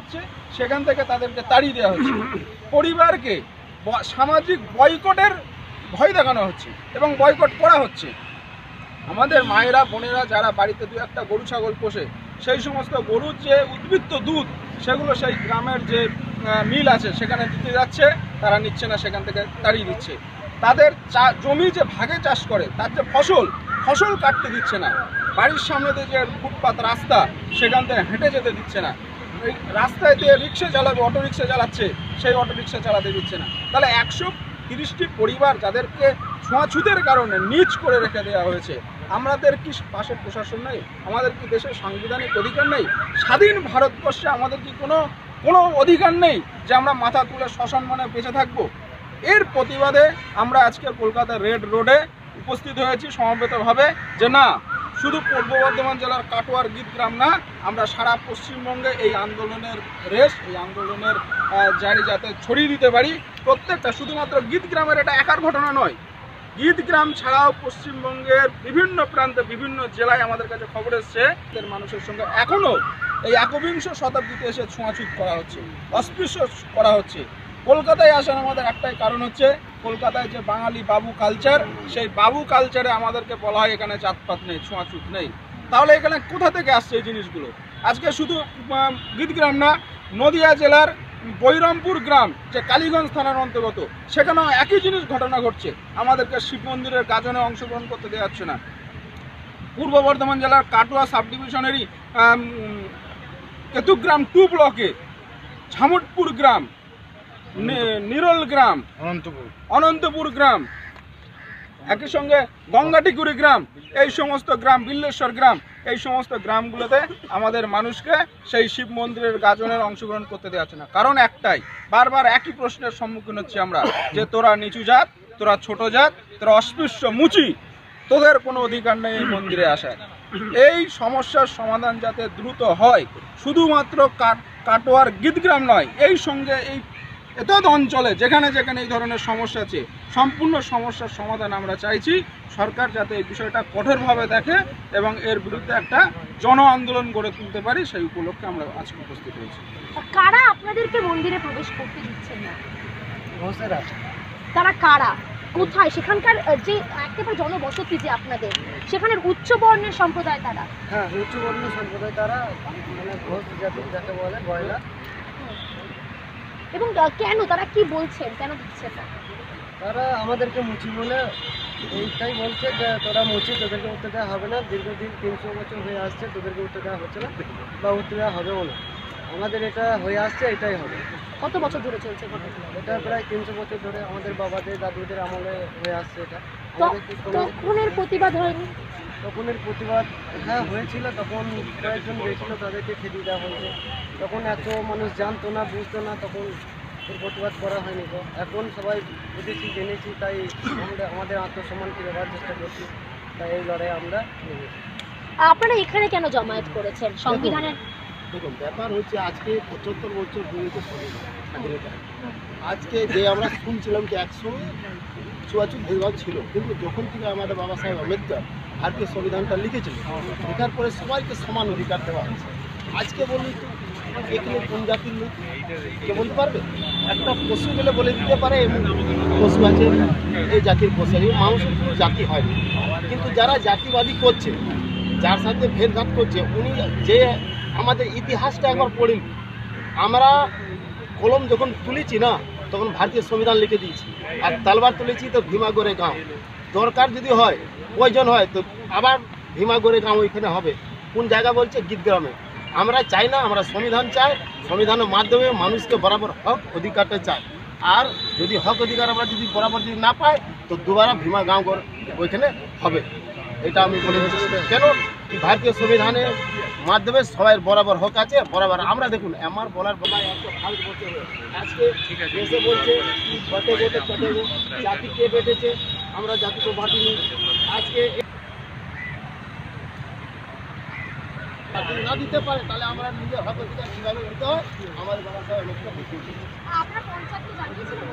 হচ্ছে, সেখান থেকে তাদেরকে তাড়িয়ে দেওয়া হচ্ছে। পরিবারকে সামাজিক বয়কটের ভয় দেখানো হচ্ছে এবং বয়কট করা হচ্ছে। আমাদের মায়েরা, বোনেরা যারা বাড়িতে দু একটা গরু, ছাগল পোষে, সেই সমস্ত গরুর যে উদ্বৃত্ত দুধ, সেগুলো সেই গ্রামের যে মিল আছে, সেখানে দিতে যাচ্ছে, তারা নিচ্ছে না, সেখান থেকে তাড়িয়ে দিচ্ছে। তাদের চা- জমি যে ভাগে চাষ করে, তার যে ফসল ফসল কাটতে দিচ্ছে না। বাড়ির সামনে যে ফুটপাত, রাস্তা, সেখান থেকে হেঁটে যেতে দিচ্ছে না। রাস্তায় দিয়ে রিক্সা চালাবে, অটো রিক্সা চালাচ্ছে, সেই অটো রিক্সা চালাতে দিচ্ছে না। তাহলে একশো তিরিশটি পরিবার যাদেরকে ছোঁয়াছুতের কারণে নিচ করে রেখে দেওয়া হয়েছে, আমাদের কি পাশের প্রশাসন নেই? আমাদের কি দেশের সাংবিধানিক অধিকার নেই? স্বাধীন ভারতবর্ষে আমাদের কি কোনো কোনো অধিকার নেই যে আমরা মাথা তুলে সসম্মানে বেঁচে থাকব? এর প্রতিবাদে আমরা আজকে কলকাতা রেড রোডে উপস্থিত হয়েছি সমবেতভাবে যে না শুধু পূর্ব বর্ধমান জেলার কাটোয়ার গীতগ্রাম না, আমরা সারা পশ্চিমবঙ্গে এই আন্দোলনের রেস এই আন্দোলনের জারি যাতে ছড়িয়ে দিতে পারি, প্রত্যেকটা শুধুমাত্র গীতগ্রামের এটা একার ঘটনা নয়। গীতগ্রাম ছাড়াও পশ্চিমবঙ্গের বিভিন্ন প্রান্তে, বিভিন্ন জেলায় আমাদের কাছে খবর এসছে মানুষের সঙ্গে এখনও এই একবিংশ শতাব্দীতে এসে ছোঁয়াছুঁত করা হচ্ছে, অস্পৃশ্য করা হচ্ছে। কলকাতায় আসার আমাদের একটাই কারণ হচ্ছে, কলকাতায় যে বাঙালি বাবু কালচার সেই বাবু কালচারে আমাদেরকে বলা হয় এখানে জাতপাত নেই ছোঁয়াছুত নেই। তাহলে এখানে কোথা থেকে আসছে এই জিনিসগুলো? আজকে শুধু গীতগ্রাম না, নদিয়া জেলার বৈরামপুর গ্রাম, যে কালীগঞ্জ থানার অন্তর্গত, সেখানেও একই জিনিস ঘটনা ঘটছে। আমাদেরকে শিব মন্দিরের গাজনে অংশগ্রহণ করতে দেওয়া হচ্ছে না। পূর্ব বর্ধমান জেলার কাটোয়া সাব ডিভিশনেরই কেতুগ্রাম টু ব্লকে, ঝামটপুর গ্রাম নিরল গ্রাম। অনন্তপুর। অনন্তপুর গ্রাম। একই সঙ্গে গঙ্গাটিকুড়ি গ্রাম। এই সমস্ত গ্রাম বিল্লেশ্বর গ্রাম এই সমস্ত গ্রামগুলোতে আমাদের মানুষকে সেই শিব মন্দিরের গাজনের অংশগ্রহণ করতে দেওয়া হচ্ছে না। কারণ একটাই বারবার একই প্রশ্নের সম্মুখীন হচ্ছি আমরা যে তোরা নিচু জাত তোরা ছোট জাত তোরা অস্পৃশ্য মুচি তোদের কোনো অধিকার নেই এই মন্দিরে আসার। এই সমস্যার সমাধান যাতে দ্রুত হয় শুধুমাত্র কাট- কাটোয়ার গীতগ্রাম নয় এই সঙ্গে এই এতদ অঞ্চলে যেখানে যেখানে এই ধরনের সমস্যা আছে সম্পূর্ণ সমস্যার সমাধান আমরা চাইছি। সরকার যাতে এই বিষয়টা কঠোরভাবে দেখে এবং এর বিরুদ্ধে একটা জন আন্দোলন গড়ে তুলতে পারি সেই উপলক্ষে আমরা আজকে উপস্থিত হয়েছি। কারা আপনাদেরকে মন্দিরে প্রবেশ করতে দিচ্ছেন না? তারা কারা? কোথায়? সেখানকার যে একেবারে জনবসতি যে আপনাদের সেখানের উচ্চ বর্ণের সম্প্রদায় তারা? হ্যাঁ উচ্চ বর্ণ সম্প্রদায় তারা মানে ঘোষ জাতি যাকে বলে গয়লা। এবং কেন তারা কি বলছেন? কেন দিচ্ছেন না? তারা আমাদেরকে মুচি বলে এইটাই বলছে যে তোরা মুচি তোদেরকে উত্তর দেওয়া হবে না। দীর্ঘদিন তিনশো বছর হয়ে আসছে তোদেরকে উত্তর দেওয়া হচ্ছে না বা উত্তর দেওয়া হবেও না। আমাদের এটা হয়ে আসছে এটাই হবে। কত বছর ধরে চলছে এটা প্রায় তিনশো বছর ধরে আমাদের বাবাদের দাদুদের আমলে হয়ে আসছে এটা। তখনের প্রতিবাদ হয়নি? তখনের প্রতিবাদ হ্যাঁ হয়েছিল। তখন কয়েকজন গেছিল তাদেরকে খেদিয়ে দেওয়া হয়েছে। তখন এত মানুষ জানতো না বুঝতো না তখন এর প্রতিবাদ করা হয়নি। তো এখন সবাই বুঝেছি জেনেছি তাই আমরা আমাদের আত্মসম্মান ফিরে পাওয়ার চেষ্টা করছি। তাই এই লড়াই আমরা নেমেছি। আপনারা এখানে কেন জমায়েত করেছেন? সংবিধানের দেখুন ব্যাপার হচ্ছে আজকে পঁচাত্তর বছর হয়েছে আজকে যে আমরা শুনছিলাম যে একসময় চুয়াচুর ভেদভাব ছিল কিন্তু যখন থেকে আমাদের বাবা সাহেব আম্বেদকর ভারতীয় সংবিধানটা লিখেছিল লেখার পরে সবাইকে সমান অধিকার দেওয়া হয়েছে। আজকে বলি তো এখানে কোন জাতির লোক? কে বলতে পারবে? একটা পশু গেলে বলে দিতে পারে এবং পশু আছে এই জাতির পশু আছে। মানুষের কোনো জাতি হয়নি কিন্তু যারা জাতিবাদী করছে যার সাথে ভেদঘাত করছে উনি যে আমাদের ইতিহাসটা একবার পড়েন আমরা কলম যখন তুলেছি না, তখন ভারতীয় সংবিধান লিখে দিয়েছি। আর তালবার তুলেছি তো ভীমাগড়ে গাঁও। দরকার যদি হয়, প্রয়োজন হয়, তো আবার ভীমাগড়ে গাঁও ওইখানে হবে। কোন জায়গা বলছে? গীতগ্রামে আমরা চাই না, আমরা সংবিধান চাই, সংবিধানের মাধ্যমে মানুষকে বরাবর হক অধিকারটা চাই। আর যদি হক অধিকার আমরা যদি বরাবর যদি না পাই, তো দুবারা ভীমা গাঁও ওইখানে হবে। এটা আমি বলে দিচ্ছি কেন? কি ভারতীয় সংবিধানের মাধ্যমে সবাই বরাবর হক আছে বরাবর। আমরা দেখুন আমার বলার বলায় এত ভারতবর্ষে হয়ে আজকে দেশে বলছে কি বটে বটে চটে জাতি কে বেটেছে আমরা জাতি তো বাটিনি আজকে না দিতে পারে তাহলে আমরা নিজের হক অধিকার কীভাবে নিতে হয়? আমাদের বাবা আপনার পঞ্চায়েতকে জানিয়েছিলেন?